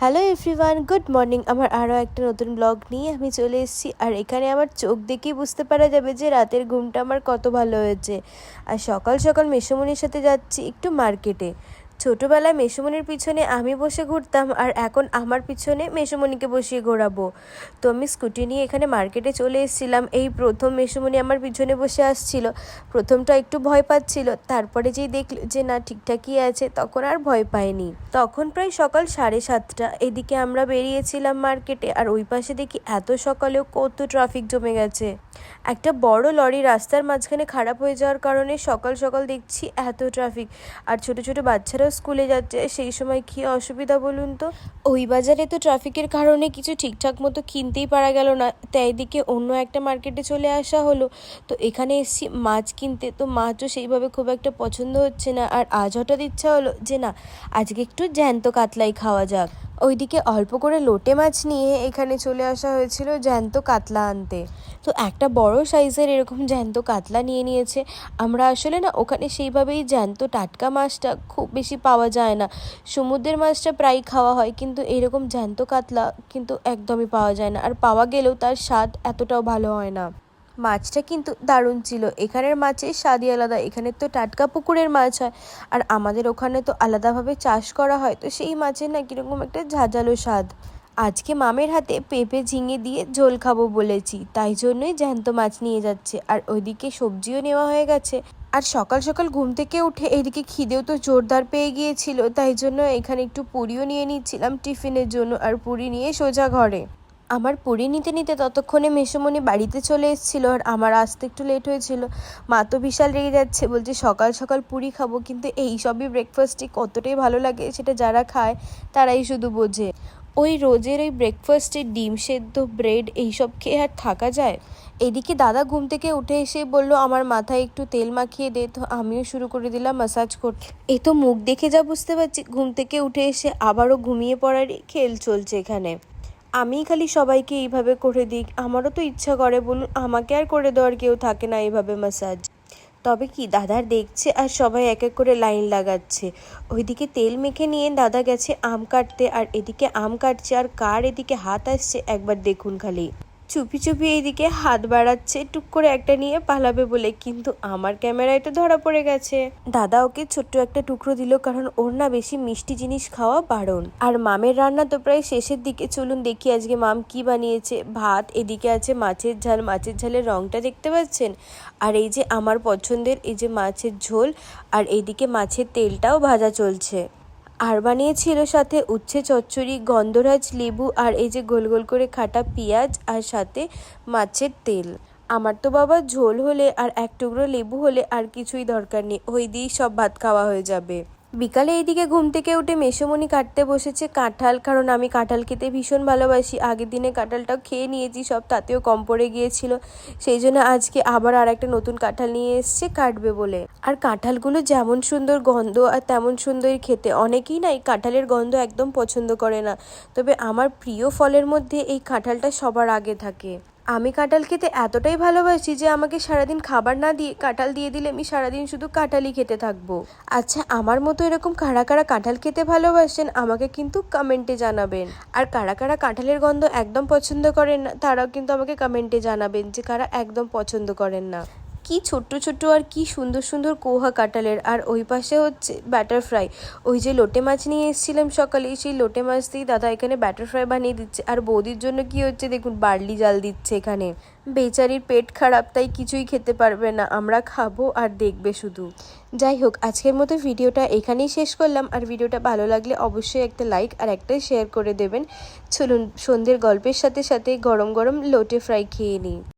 Hello everyone good morning আমার আরও একটা নতুন ব্লগ নিয়ে আমি চলে এসেছি। আর এখানে আমার চোখ দেখেই বুঝতে পারা যাবে যে রাতের ঘুমটা আমার কত ভালো হয়েছে। আর সকাল সকাল মেসোমনির সাথে যাচ্ছি একটু মার্কেটে ছোটোবেলায় মেসোমনির পিছনে আমি বসে ঘুরতাম আর এখন আমার পিছনে মেসোমনিকে বসিয়ে ঘোরাবো। তো আমি স্কুটি নিয়ে এখানে মার্কেটে চলে এসেছিলাম। এই প্রথম মেসোমনি আমার পিছনে বসে আসছিল। প্রথমটা একটু ভয় পাচ্ছিল। তারপরে যেই দেখল যে না, ঠিকঠাকই আছে, তখন আর ভয় পায়নি। তখন প্রায় সকাল সাড়ে সাতটা এদিকে আমরা বেরিয়েছিলাম মার্কেটে আর ওই পাশে দেখি এত সকালেও কত ট্রাফিক জমে গেছে। একটা বড় লরি রাস্তার মাঝখানে খারাপ হয়ে যাওয়ার কারণে সকাল সকাল দেখছি এত ট্রাফিক। আর ছোট ছোট বাচ্চারাও স্কুলে যাচ্ছে, সেই সময় কী অসুবিধা বলুন তো? ওই বাজারে তো ট্রাফিকের কারণে কিছু ঠিকঠাক মতো কিনতেই পারা গেল না, তাই দিকে অন্য একটা মার্কেটে চলে আসা হলো। তো এখানে এসছি, মাছ কিনতে, তো মাছও সেইভাবে খুব একটা পছন্দ হচ্ছে না। আর আজ হঠাৎ ইচ্ছা হলো যে না, আজকে একটু জ্যান্ত কাতলাই খাওয়া যাক। ওইদিকে অল্প করে লোটে মাছ নিয়ে এখানে চলে আসা হয়েছিল জ্যান্ত কাতলা আনতে। তো একটা বড় সাইজের এরকম জ্যান্ত কাতলা নিয়ে নিয়েছে। আমরা আসলে না ওখানে সেইভাবেই জ্যান্ত টাটকা মাছটা খুব বেশি পাওয়া যায় না। সমুদ্রের মাছটা প্রায় খাওয়া হয়, কিন্তু এরকম জ্যান্ত কাতলা কিন্তু একদমই পাওয়া যায় না। আর পাওয়া গেলেও তার স্বাদ এতটাও ভালো হয় না। মাছটা কিন্তু দারুণ ছিল। এখানের মাছের স্বাদই আলাদা, এখানে তো টাটকা পুকুরের মাছ হয়। আর আমাদের ওখানে তো আলাদাভাবে চাষ করা হয়, তো সেই মাছের না কীরকম একটা ঝাঁঝালো স্বাদ। আজকে মামের হাতে পেঁপে ঝিঙে দিয়ে ঝোল খাব বলেছি, তাই জন্যই জ্যান্ত মাছ নিয়ে যাচ্ছে। আর ওইদিকে সবজিও নেওয়া হয়ে গেছে। আর সকাল সকাল ঘুম থেকে উঠে এদিকে খিদেও তো জোরদার পেয়ে গিয়েছিল, তাই জন্য এখানে একটু পুরিও নিয়ে নিচ্ছিলাম টিফিনের জন্য, আর পুরি নিয়ে সোজা ঘরে। আমার পুরি নিতে নিতে ততক্ষণে মেসোমণি বাড়িতে চলে এসেছিল আর আমার আসতে একটু লেট হয়েছিল। মা তো বিশাল রেগে যাচ্ছে, বলছে সকাল সকাল পুরি খাব, কিন্তু এই সবই ব্রেকফাস্টে কতটাই ভালো লাগে সেটা যারা খায় তারাই শুধু বোঝে। ওই রোজের ওই ব্রেকফাস্টে ডিম সেদ্ধ ব্রেড এইসব খেয়ে আর থাকা যায়? এদিকে দাদা ঘুম থেকে উঠে এসে বলল, আমার মাথায় একটু তেল মাখিয়ে দে, তো আমিও শুরু করে দিলাম মাসাজ করতে। এ তো মুখ দেখে যা বুঝতে পারছি, ঘুম থেকে উঠে এসে আবারও ঘুমিয়ে পড়ারই খেল চলছে এখানে। আমি খালি সবাইকে এইভাবে করে দিই। আমারও তো ইচ্ছা করে বলুন, আমাকে আর করে দেওয়ার কেউ থাকে না এইভাবে ম্যাসাজ তবে কি, দাদার দেখছে আর সবাই এক এক করে লাইন লাগাচ্ছে। ওইদিকে তেল মেখে নিয়ে দাদা গেছে আম কাটতে, আর এদিকে আম কাটছে আর কার এদিকে হাত আসছে একবার দেখুন খালি। চুপি চুপি এইদিকে হাত বাড়াচ্ছে, টুক করে একটা নিয়ে পালাবে বলে। কিন্তু আমার ক্যামেরায় তো ধরা পড়ে গেছে। দাদা ওকে ছোট্ট একটা টুকরো দিল কারণ ওর না বেশি মিষ্টি জিনিস খাওয়া বারণ। আর মামের রান্না তো প্রায় শেষের দিকে। চলুন দেখি আজকে মাম কি বানিয়েছে। ভাত, এদিকে আছে মাছের ঝাল। মাছের ঝালের রংটা দেখতে পাচ্ছেন? আর এই যে আমার পছন্দের, এই যে মাছের ঝোল, আর এইদিকে মাছের তেলটাও ভাজা চলছে। আর বানিয়েছিল সাথে উচ্ছে, চচ্চড়ি, গন্ধরাজ, লেবু আর এই যে গোল গোল করে খাটা পেঁয়াজ আর সাথে মাছের তেল। আমার তো বাবা ঝোল হলে আর এক টুকরো লেবু হলে আর কিছুই দরকার নেই, ওই দিয়েই সব ভাত খাওয়া হয়ে যাবে। বিকালে এইদিকে ঘুম থেকে উঠে মেসোমণি কাটতে বসেছে কাঁঠাল, কারণ আমি কাঁঠাল খেতে ভীষণ ভালোবাসি। আগের দিনে কাঁঠালটাও খেয়ে নিয়েছি, সব তাতেও কম পড়ে গিয়েছিল। সেই জন্য আজকে আবার আর একটা নতুন কাঁঠাল নিয়ে এসছে কাটবে বলে। আর কাঁঠালগুলো যেমন সুন্দর গন্ধ আর তেমন সুন্দরই খেতে, অনেকেই না এই কাঁঠালের গন্ধ একদম পছন্দ করে না। তবে আমার প্রিয় ফলের মধ্যে এই কাঁঠালটা সবার আগে থাকে। আমি কাঁঠাল খেতে এতটাই ভালোবাসি যে আমাকে সারাদিন খাবার না দিয়ে, কাঁঠাল দিয়ে দিলে আমি সারাদিন শুধু কাঁঠালই খেতে থাকব। আচ্ছা আমার মতো এরকম কারা কারা কাঁঠাল খেতে ভালোবাসেন, আমাকে কিন্তু কমেন্টে জানাবেন। আর কারা কারা কাঁঠালের গন্ধ একদম পছন্দ করেন না, তারাও কিন্তু আমাকে কমেন্টে জানাবেন যে কারা একদম পছন্দ করেন না। কি ছোট্ট ছোট্ট আর কি সুন্দর সুন্দর কোহা কাটালের আর ওই পাশে হচ্ছে ব্যাটার ফ্রাই ওই যে লোটে মাছ নিয়ে এসেছিলাম সকালে, সেই লোটে মাছ দিয়ে দাদা এখানে ব্যাটার ফ্রাই বানিয়ে দিচ্ছে। আর বৌদির জন্য কি হচ্ছে দেখুন, বার্লি জাল দিচ্ছে এখানে। বেচারির পেট খারাপ, তাই কিছুই খেতে পারবে না। আমরা খাব আর দেখবে শুধু। যাই হোক, আজকের মতো ভিডিওটা এখানেই শেষ করলাম। আর ভিডিওটা ভালো লাগলে অবশ্যই একটা লাইক আর একটা শেয়ার করে দেবেন। চলুন, সন্ধ্যের গল্পের সাথে সাথে গরম গরম লোটে ফ্রাই খেয়ে নিই।